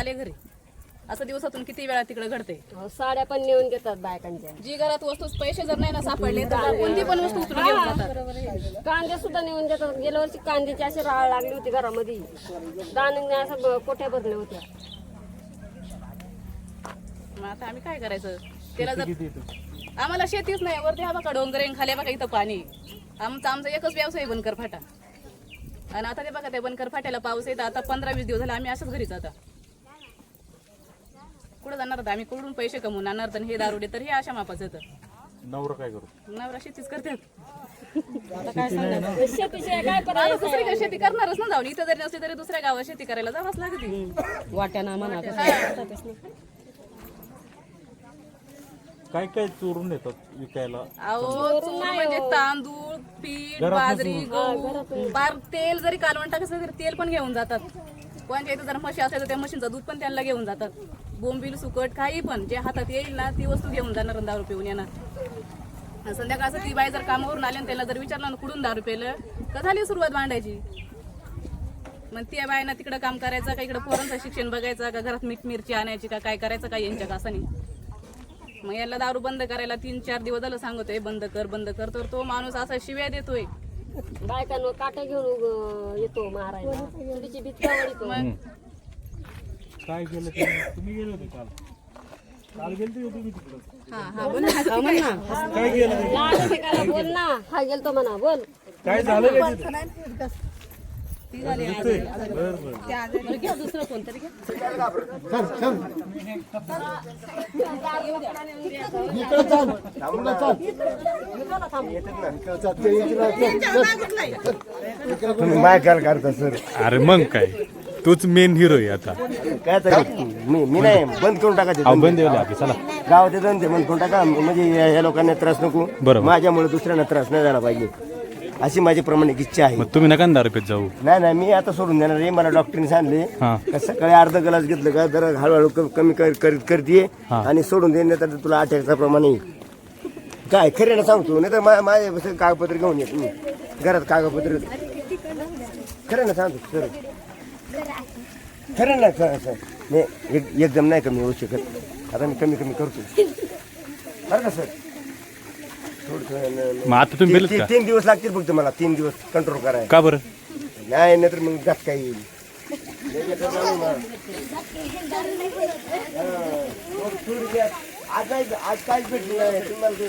आले घरी. असं दिवसातून किती वेळा तिकडे घडते? अहो, साड्या पण नेऊन घेतात बायकांच्या. जी घरात वस्तू पैसे जर नाही ना सापडले तर कोणती पण वस्तू उचलून घेऊन जातात. कांदे सुद्धा नेऊन घेतात गेल्या वर्षी कांद्याची अशी राळ लागली होती घरामध्ये. दाणे असं ब- कोठ्या बदल्या होत्या? मग आता आम्ही काय करायचं? त्याला जर आम्हाला शेतीच नाही. वरती हा बघा डोंगर आहे, खाली बघा इथं पाणी आमचा आमचा एकच व्यवसाय आहे बनकर फाटा. आणि आता ते बघा त्या बनकर फाट्याला पाऊस येत आता पंधरा वीस दिवस झाले आम्ही असंच घरीच आता. कुठं जाणार आता आम्ही कुठून पैसे कमवून आणणार तर हे दारुडे तर हे अशा मापाचं तर नवरा काय करू? नवरा शेतीच करतात. शेतीशिवाय काय दुसरीकडे शेती करणारच ना जाऊन. इथं जरी नसली तरी दुसऱ्या गावात शेती करायला जावंच लागते. वाट्याना म्हणा काय काय चोरून नेतात विकायला? अहो चोर म्हणजे तांदूळ पीठ बाजरी गहू. बार तेल जरी कालवण टाकायचं तरी तेल पण घेऊन जातात. कोणत्या इथं जर म्हशी असेल तर त्या म्हशींचं दूध पण त्यांना घेऊन जातात. बोंबील सुकट काही पण जे हातात येईल ना ती वस्तू घेऊन जाणार दारू पिऊन येणार. संध्याकाळचं ती बाई जर कामावरून आली आणि त्याला जर विचारलं ना कुठून दारू पेलं तर झाली सुरुवात मांडायची मग त्या बायना तिकडं काम करायचं का इकडं पोरांचं शिक्षण बघायचं का घरात मीठ मिरची आणायची का काय करायचं का यांच्या कासानी? मग याला दारू बंद करायला तीन चार दिवस झालं सांगतोय बंद कर बंद कर तर तो माणूस असा शिव्या देतोय. बायकांवर काटे घेऊन येतो मग काय केलं ते? तुम्ही गेले होते काल. काल गेलते का तुम्ही तिकडं? हा हा बोल ना. काय केलं बोल ना. हा गेलतो म्हणा बोल. काय झालं तिथे? तुम्ही माय काय करता सर. अरे मग काय? तूच मेन हिरो आहे आता. काय तर मी मी नाही बंद करून टाकायचे अहो, बंद येऊ लागले चला. गावाचे धंदे बंद करून टाका. म्हणजे या या लोकांना त्रास नको. बरोबर. माझ्यामुळे दुसऱ्यांना त्रास नाही झाला पाहिजे. अशी माझी प्रमाणिक इच्छा आहे. मग तुम्ही नका ना दारू पेत जाऊ. नाही नाही मी आता सोडून देणार आहे. मला डॉक्टरने सांगले हा. का सकाळी अर्धा ग्लास घेतलं का जरा हळूहळू क- कमी कर- करीत करते हा. आणि सोडून देणे तर तुला अटॅकचा प्रमाण येईल. काय खऱ्याला सांगतो? नाही तर माझ्या बस कागदपत्र घेऊन येत मी घरात कागदपत्र. खरं ना सांगतो? सर खरं ना सर सर नाही एक- एकदम नाही कमी होऊ शकत? आता मी कमी कमी करतो. बरं का सर? थोडं मग आता तुम्ही तीन दिवस लागतील फक्त मला. तीन दिवस कंट्रोल करायला. का बरं? नाही नाही तर मग जात काय येईल आज नाही आज काहीच भेटली नाही. तुम्हाला ते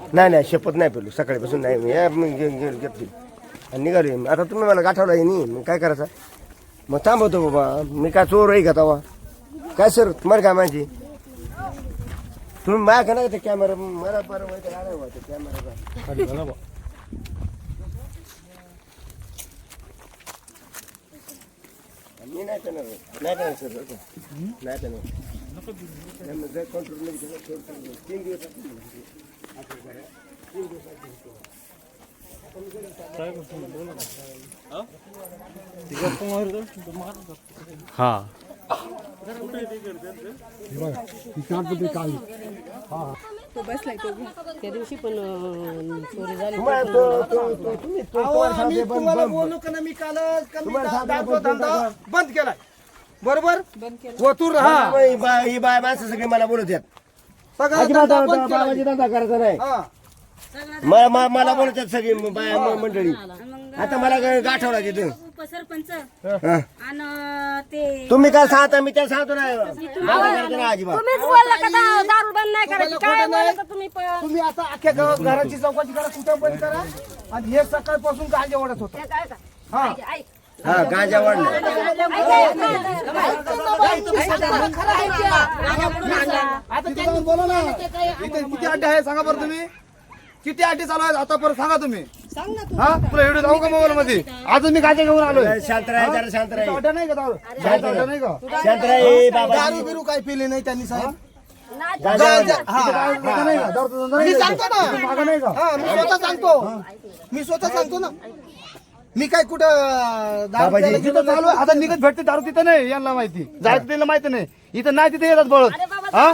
नाही नाही शपथ नाही पेलो सकाळीपासून नाही. मी या- मी घेतली आणि निघाली आता तुम्ही मला गाठवला आहे नाही मग काय करायचं? मग थांबवतो बाबा. मी काय चोर आहे का तवा काय सर? तुम्हाला काय माहिती? तुम्ही माझ्या का नाही ते कॅमेरा मला बरं माहिती कॅमेरा. मी नाही करणार. नाही करणार सर बरं का? नाही करणार. त्यांना जर control तीन दिवस. हा. त्या दिवशी पण अं, चोरी झाली. तुम्हाला तो- तो- तो- तुम्ही- तो- तुम्हाला सांगते बंद- तुम्हाला बंद- बोलू का ना मी काल तुम्हाला सांगतो बंद- धंदा बंद केलाय. बरोबर? वतूर हा. ही बाय ही बाय माणसं सगळी मला बोलत आहेत. सगळा धंदा बंद केलाय. हा. मला मला- मला बोलत आहेत सगळी बाया म- मंडळी. आता मला गा- गाठवला तिथं उपसरपंच. हा. आणि ते तुम्ही काय सांगता? मी त्या सांगतो ना माझं करतो ना अजिबात. तुम्हीच बोलला का दा- दारू बंद नाही करायची? काय बोलत तुम्ही पण? तुम्ही आता अख्ख्या गावात घराची चौकाची करा कुठं बंद करा. आणि हे सकाळपासून गांजा ओढत होतं. हा हा. गांजा वाढला आता बोला ना. इथे किती अड्डे आहे सांगा बरं तुम्ही. किती आठी चालू आहेत आता परत सांगा तुम्ही. सांग हा? तुला व्हिडिओ जाऊ का मोबाईल मध्ये? अजून मी काचे घेऊन आलोय. शांत नाही का दारू? नाही का? बिरू काय पिले नाही त्यांनी साहेब. मी सांगतो ना. मी स्वतः सांगतो. मी स्वतः सांगतो ना. मी काय कुठं दारू बाबाजी. प्यायला चालू आता निघत भेटते दारू तिथं नाही यांना माहिती. जायचं त्यांना माहिती नाही. इथं नाही तिथे येतात बळत. हा?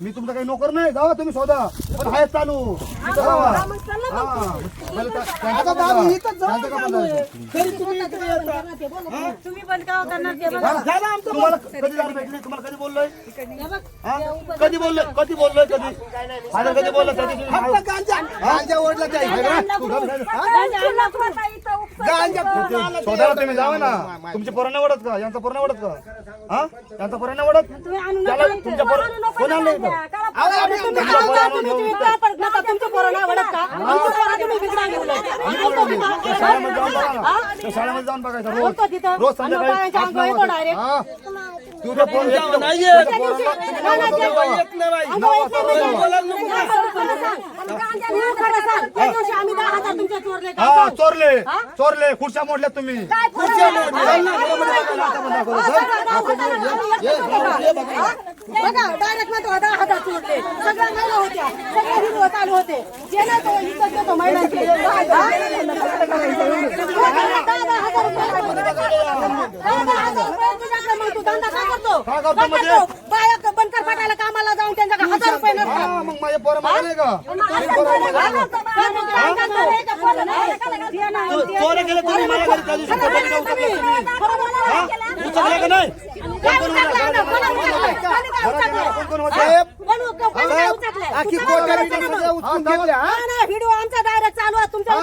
मी तुमचा काही नोकर नाही जावा तुम्ही शोधा पण आहेत चालू. कधी जाणं कधी बोललोय? कधी बोललोय? कधी आता कधी? बोललो गांजा. ओढला शोधायला तुम्ही जावा ना. तुमचे पोरांना ओढत का? यांचा पोरांना ओढत का? हा? यांचा पोरांना ओढत? त्याला तुमच्या पोरं कोण आणलं चोरले चोरले खुर्च्या मोडल्या तुम्ही खुर्च्या मोडल्या बघा डायरेक्ट ना तो आता हातात सोडले. सगळ्या महिला होत्या. सगळ्या हिरो चालू होते. जे ना तो इथं तो महिलांचे. दहा हजार रुपये तू धंदा का करतो? म्हणजे? बाया बनकर पाटायला कामाला जाऊन त्यांच्या हजार रुपये व्हिडिओ आमचा डायरेक्ट चालू आहे. तुमच्या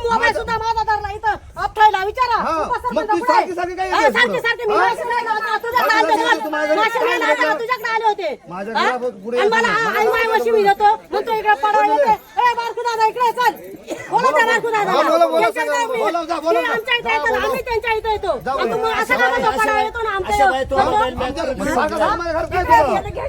मोबाईल सुद्धा माझा धरला इथं अपठायला विचारा. सारखी सारखी सारखी सारखी मी तुझ्याकडे आले होते मला आई माय वर्षी मिळतो मग तो इकडे पडायला येते बारकू दादा इकडे चल बोला बारकू दादा आमच्या इथे येतो आम्ही त्यांच्या इथे येतो असं करा पडायला येतो ना आमच्या घ्या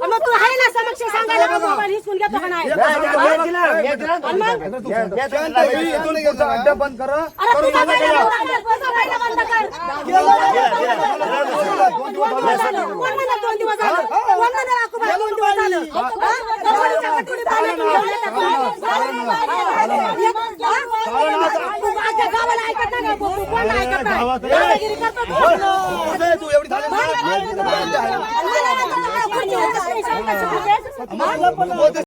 मग तू आहे ना समक्ष सांगायला का मोबाईल हिसकून घेतो का नाही आणि मग? अड्डा बंद करा अरे तू माझ्या नवऱ्याला बसा बाईला बंद कर. कोण म्हणाला? कोण म्हणाला दोन दिवस झालं? कोण म्हणाला अकूबाई दोन दिवस झालं? हा? तर कोणी सांगा, कोणी पाण्यातून घेऊन येतं कोणी? ऐकत नाही कोण ऐकत नाही. दादागिरी करतो कोण? तू एवढी झाली ना? खुर्चीवर बसून शांत बसून. मला पण-